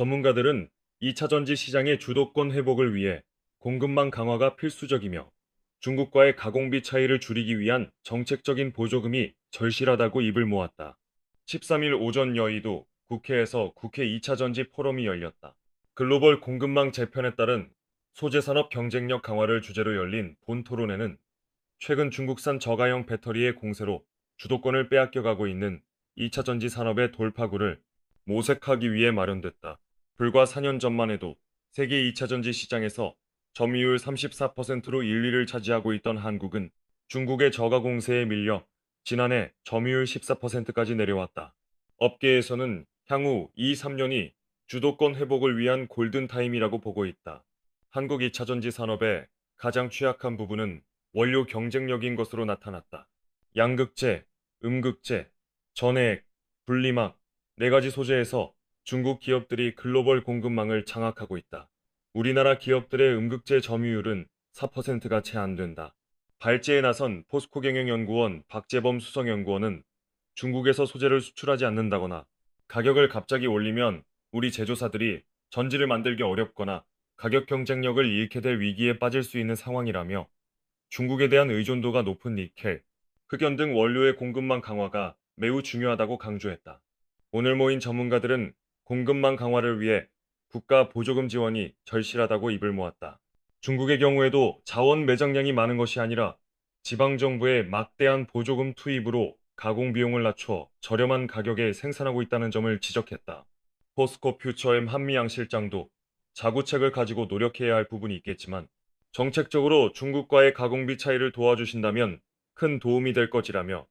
전문가들은 2차 전지 시장의 주도권 회복을 위해 공급망 강화가 필수적이며 중국과의 가공비 차이를 줄이기 위한 정책적인 보조금이 절실하다고 입을 모았다. 13일 오전 여의도 국회에서 국회 2차 전지 포럼이 열렸다. 글로벌 공급망 재편에 따른 소재산업 경쟁력 강화를 주제로 열린 본 토론회는 최근 중국산 저가형 배터리의 공세로 주도권을 빼앗겨가고 있는 2차 전지 산업의 돌파구를 모색하기 위해 마련됐다. 불과 4년 전만 해도 세계 2차 전지 시장에서 점유율 34%로 1위를 차지하고 있던 한국은 중국의 저가 공세에 밀려 지난해 점유율 14%까지 내려왔다. 업계에서는 향후 2, 3년이 주도권 회복을 위한 골든타임이라고 보고 있다. 한국 2차 전지 산업의 가장 취약한 부분은 원료 경쟁력인 것으로 나타났다. 양극재, 음극재, 전해액, 분리막 네 가지 소재에서 중국 기업들이 글로벌 공급망을 장악하고 있다. 우리나라 기업들의 음극재 점유율은 4%가 채 안 된다. 발제에 나선 포스코 경영연구원 박재범 수석연구원은 중국에서 소재를 수출하지 않는다거나 가격을 갑자기 올리면 우리 제조사들이 전지를 만들기 어렵거나 가격 경쟁력을 잃게 될 위기에 빠질 수 있는 상황이라며 중국에 대한 의존도가 높은 니켈, 흑연 등 원료의 공급망 강화가 매우 중요하다고 강조했다. 오늘 모인 전문가들은 공급망 강화를 위해 국가 보조금 지원이 절실하다고 입을 모았다. 중국의 경우에도 자원 매장량이 많은 것이 아니라 지방정부의 막대한 보조금 투입으로 가공 비용을 낮춰 저렴한 가격에 생산하고 있다는 점을 지적했다. 포스코 퓨처엠 한미양 실장도 자구책을 가지고 노력해야 할 부분이 있겠지만 정책적으로 중국과의 가공비 차이를 도와주신다면 큰 도움이 될 것이라며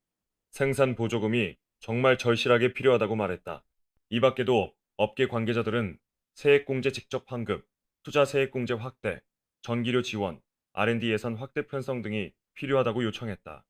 생산 보조금이 정말 절실하게 필요하다고 말했다. 이 밖에도 업계 관계자들은 세액공제 직접 환급, 투자 세액공제 확대, 전기료 지원, R&D 예산 확대 편성 등이 필요하다고 요청했다.